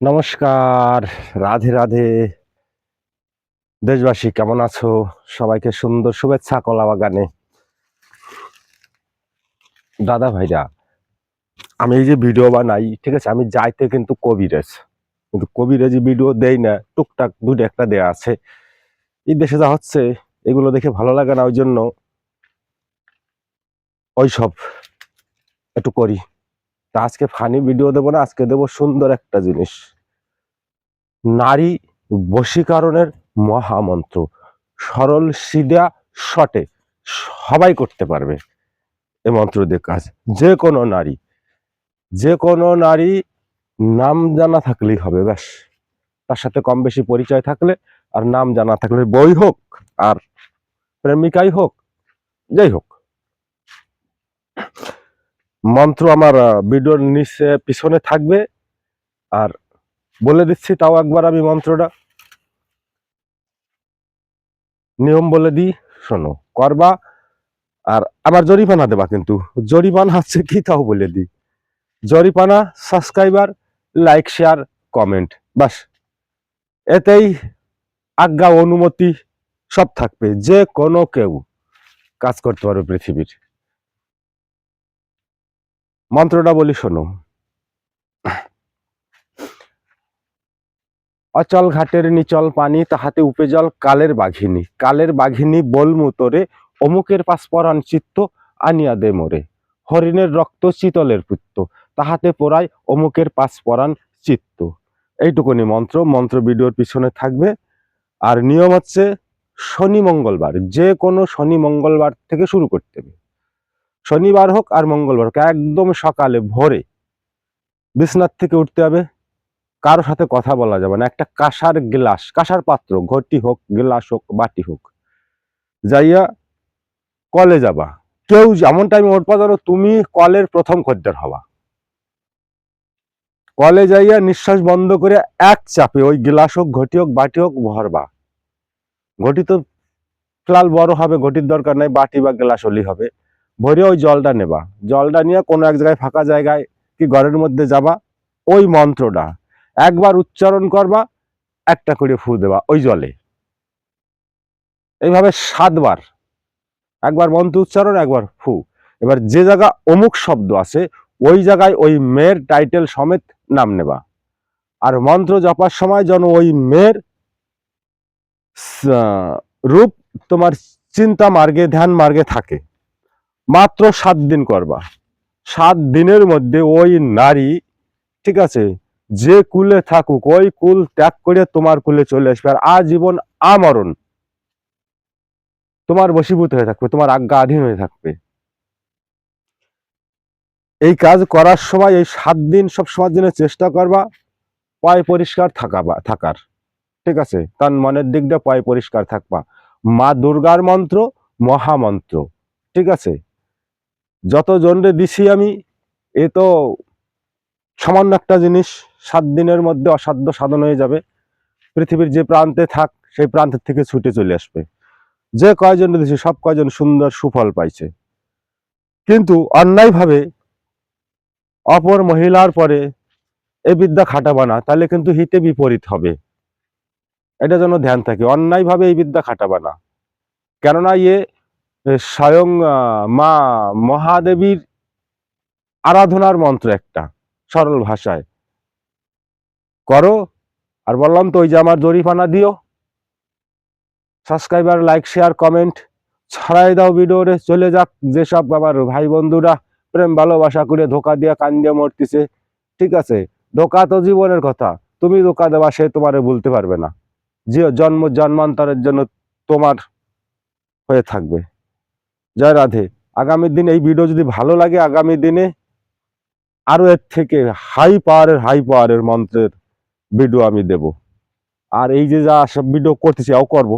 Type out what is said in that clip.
নমস্কার, রাধে রাধে। দেশবাসী, কেমন আছো? সবাইকে সুন্দর শুভেচ্ছা কলা বাগানে দাদা ভাইরা, আমি এই যে ভিডিও বানাই, ঠিক আছে, আমি যাইতে কিন্তু কবিরাজ। কিন্তু কবিরাজি ভিডিও দেই না, টুকটাক দুটো একটা দেয়া আছে। এই দেশে যা হচ্ছে, এগুলো দেখে ভালো লাগে না, ওই জন্য ওই সব একটু করি। তা আজকে ফানি ভিডিও দেবো না, আজকে দেবো সুন্দর একটা জিনিস। নারী বশীকরণের মহামন্ত্র, সরল সিধা শটে সবাই করতে পারবে এ মন্ত্র দিয়ে কাজ। যে কোনো নারী, যে কোনো নারী নাম জানা থাকলেই হবে, ব্যাস। তার সাথে কম বেশি পরিচয় থাকলে আর নাম জানা থাকলে বই হোক আর প্রেমিকাই হোক, যাই হোক। মন্ত্র আমার ভিডিওর নিচে, পিছনে থাকবে। আর বলে দিচ্ছি, তাও একবার আমি মন্ত্রটা। নিয়ম বলে দিই, শোনো, করবা, আর আবার জরিমানা দেবা কিন্তু। জরিমানা হচ্ছে কি, তাও বলে দিই। জরিমানা সাবস্ক্রাইবার লাইক শেয়ার কমেন্ট বাস। এতেই আজ্ঞা, অনুমতি সব থাকবে। যে কোনো কেউ কাজ করতে পারবে পৃথিবীর। মন্ত্রটা বলি শোনো। অচল ঘাটের নিচল পানি, তাহাতে উপেজল কালের বাঘিনী। কালের বাঘিনী বলমুতরে অমুকের পাশ পরাণ চিত্ত আনিয়া দে মোরে। হরিণের রক্ত চিতলের পুত্র তাহাতে পড়ায় অমুকের পাশ পরাণ চিত্ত। এইটুকুনি মন্ত্র মন্ত্র ভিডিওর পিছনে থাকবে। আর নিয়ম হচ্ছে শনি মঙ্গলবার, যে কোনো শনি মঙ্গলবার থেকে শুরু করতে হবে। শনিবার হোক আর মঙ্গলবার হোক, একদম সকালে, ভোরে বিছনার থেকে উঠতে হবে। কারও সাথে কথা বলা যাবে না। একটা কাঁসার গ্লাস, কাঁসার পাত্র, ঘটি হোক, গ্লাস হোক, বাটি হোক, যাইয়া কলে যাবা। কেউ যেমন টাইমে উঠবা ধরো তুমি কলের প্রথম খদ্দের হবা। কলে যাইয়া নিঃশ্বাস বন্ধ করে এক চাপে ওই গ্লাস হোক, ঘটি হোক, বাটি হোক ভরবা। ঘটি তো ফিলাল বড় হবে, ঘটির দরকার নাই, বাটি বা গ্লাস হলেই হবে। ভরে ওই জলটা নেবা। জলটা নিয়ে কোনো এক জায়গায় ফাঁকা জায়গায় কি ঘরের মধ্যে যাবা, ওই মন্ত্রটা। একবার উচ্চারণ করবা, একটা করে ফু দেবা ওই জলে। এইভাবে সাতবার। একবার মন্ত্র উচ্চারণ, একবার ফু এবার যে জায়গা অমুক শব্দ আছে, ওই জায়গায় ওই মেয়ের টাইটেল সমেত নাম নেবা। আর মন্ত্র জপার সময় যেন ওই মেয়ের রূপ তোমার চিন্তা মার্গে, ধ্যান মার্গে থাকে। মাত্র সাত দিন করবা। সাত দিনের মধ্যে ওই নারী, ঠিক আছে, যে কুলে থাকুক, ওই কুল ত্যাগ করে তোমার কুলে চলে আসবে আর আজীবন আমরণ। তোমার বশীভূত হয়ে থাকবে, তোমার আজ্ঞা আধীন হয়ে থাকবে। এই কাজ করার সময়, এই সাত দিন সব সময় জন্য চেষ্টা করবা, পয় পরিষ্কার থাকাবা, থাকার। ঠিক আছে, তার মনের দিকটা পয় পরিষ্কার থাকবা। মা দুর্গার মন্ত্র, মহামন্ত্র। ঠিক আছে যত জনরে দিছি আমি এ তো সামান্য একটা জিনিস সাত দিনের মধ্যে অসাধ্য সাধন হয়ে যাবে। পৃথিবীর যে প্রান্তে থাক সেই প্রান্তের থেকে ছুটে চলে আসবে। যে কয়জন দিছে সব কয়জন সুন্দর সুফল পাইছে। কিন্তু অন্যায়ভাবে অপর মহিলার পরে এই বিদ্যা খাটাবা না তাহলে কিন্তু হিতে বিপরীত হবে। এটা যেন ধ্যান থাকে অন্যায়ভাবে এই বিদ্যা খাটাবা না। কেননা ইয়ে এ, স্বয়ং মা মহাদেবীর আরাধনার মন্ত্র একটা, সরল ভাষায়। করো, আর বললাম তো ওই যে আমার জরিফানা দিও। সাবস্ক্রাইবার, লাইক, শেয়ার, কমেন্ট ছড়াই দাও ভিডিওরে, চলে যাক যেসব আমার ভাই বন্ধুরা প্রেম, ভালোবাসা করে ধোকা দিয়ে কান দিয়ে মরতেছে। ঠিক আছে, ধোকা তো জীবনের কথা, তুমি ধোকা দেওয়া সে তোমারে বলতে পারবে না। যে জন্ম, জন্মান্তরের জন্য তোমার হয়ে থাকবে। জয় রাধে। আগামী দিন এই ভিডিও যদি ভালো লাগে, আগামী দিনে আরও এর থেকে হাই পাওয়ারের হাই পাওয়ারের মন্ত্রের ভিডিও আমি দেব। আর এই যে যা সব ভিডিও করতেছি আও করব।